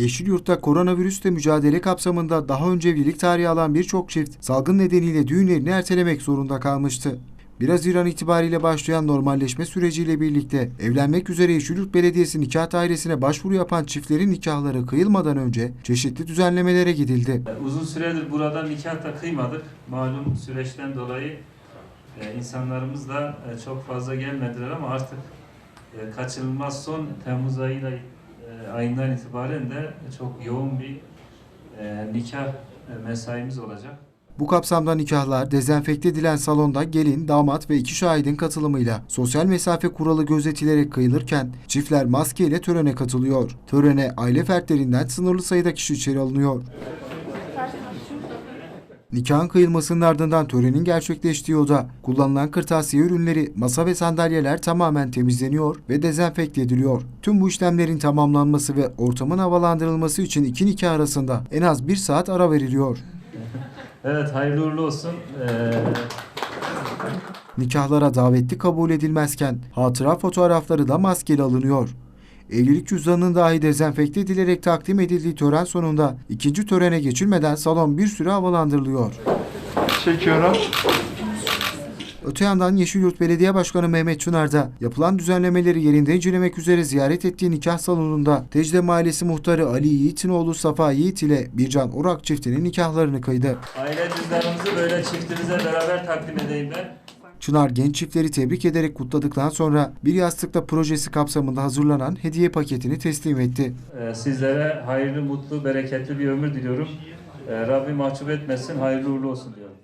Yeşilyurt'ta koronavirüsle mücadele kapsamında daha önce evlilik tarihi alan birçok çift salgın nedeniyle düğünlerini ertelemek zorunda kalmıştı. 1 Haziran itibariyle başlayan normalleşme süreciyle birlikte evlenmek üzere Yeşilyurt Belediyesi nikah dairesine başvuru yapan çiftlerin nikahları kıyılmadan önce çeşitli düzenlemelere gidildi. Uzun süredir burada nikah da kıymadık. Malum süreçten dolayı e, insanlarımız da e, çok fazla gelmediler ama artık e, kaçınılmaz son Temmuz ayıyla ayından itibaren de çok yoğun bir e, nikah e, mesaimiz olacak. Bu kapsamda nikahlar dezenfekte edilen salonda gelin, damat ve iki şahidin katılımıyla sosyal mesafe kuralı gözetilerek kıyılırken çiftler maske ile törene katılıyor. Törene aile fertlerinden sınırlı sayıda kişi içeri alınıyor. Nikahın kıyılmasının ardından törenin gerçekleştiği oda, kullanılan kırtasiye ürünleri, masa ve sandalyeler tamamen temizleniyor ve dezenfekte ediliyor. Tüm bu işlemlerin tamamlanması ve ortamın havalandırılması için iki nikah arasında en az bir saat ara veriliyor. Evet hayırlı uğurlu olsun. E, Nikahlara davetli kabul edilmezken hatıra fotoğrafları da maskeli alınıyor. Evlilik cüzdanının dahi dezenfekte edilerek takdim edildiği tören sonunda ikinci törene geçilmeden salon bir süre havalandırılıyor. Çekiyorum. Öte yandan Yeşilyurt Belediye Başkanı Mehmet Çınar da yapılan düzenlemeleri yerinde incelemek üzere ziyaret ettiği nikah salonunda Tecle Mahallesi muhtarı Ali Yiğit'in oğlu Safa Yiğit ile Bircan Orak çiftinin nikahlarını kıydı. aile cüzdanımızı böyle çiftimize beraber takdim edeyim ben. Çınar genç çiftleri tebrik ederek kutladıktan sonra bir yastıkta projesi kapsamında hazırlanan hediye paketini teslim etti. E, sizlere hayırlı, mutlu, bereketli bir ömür diliyorum. E, Rabbim mahcup etmesin, hayırlı uğurlu olsun diyorum.